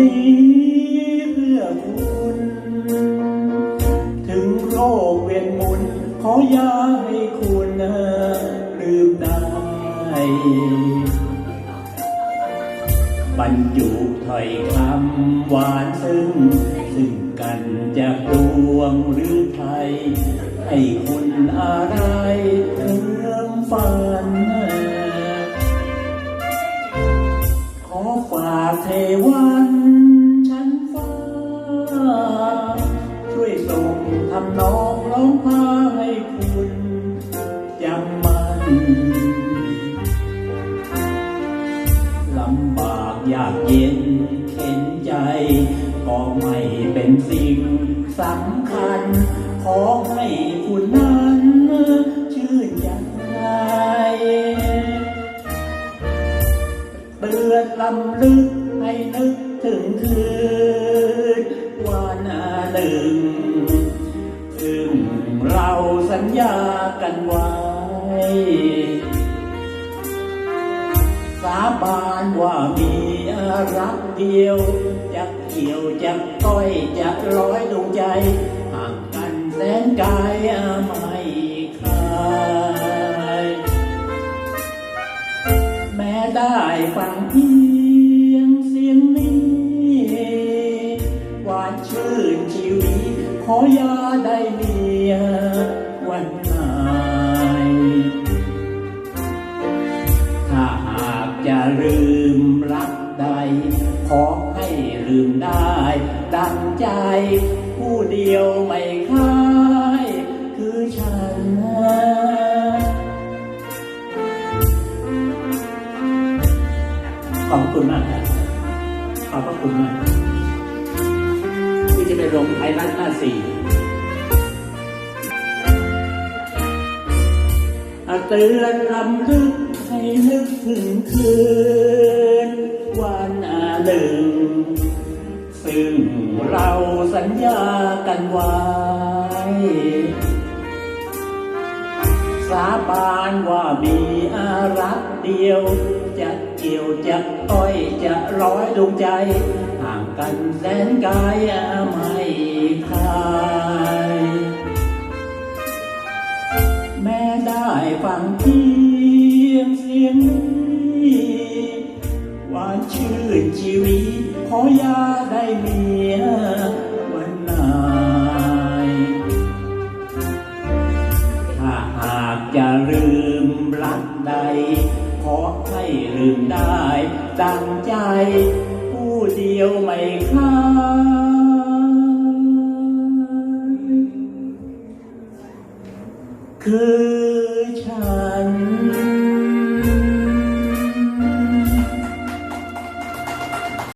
นี้เพื่อคุณ ถึงโรคเวียนมุนขอยาให้คุณลืมได้บรรจุถ้อยคำหวานซึ่งซึ่งกันจากดวงหรือไทย ให้คุณอะไรเรื่มฝันำบากยากเย็นเข็นใจ ก็ไม่เป็นสิ่งสำคัญ ขอให้คุณนั้นชื่นใจเตือนลำลึกให้นึกถึงคืนวันหนึ่ง ซึ่งเราสัญญากันไว้สาบานว่ามี รักเดียวจะเกี่ยวจะต้อยจะร้อยดวงใจห่างกันแสนไกลไม่คลายแม้ได้ฟังเพียงเสียงนี้หวานชื่นชีวิตขอย่าได้เมียวัน รักใด ขอให้ลืมได้ ดังใจ ผู้เดียวไม่ค่าย คือฉันขอบคุณมากครับขอบพระคุณมากที่จะไปลงไทยรัฐหน้าสี่ เตือนลำลึกให้นึกถึงคืน วันหนึ่ง ซึ่งเราสัญญากันไว้ สาบานว่ามีอารักเดียว จะเกี่ยวจะต้อยจะร้อยดวงใจ ห่างกันแสนไกลไม่คลาย ฟังเพียงเสียงนี้หวานชื่นชีวิตขอยาได้เมียวันไหนถ้าหากจะลืมรักใด ขอให้ลืมได้ ดังใจ ผู้เดียวไม่ค้ายคือ ฉัน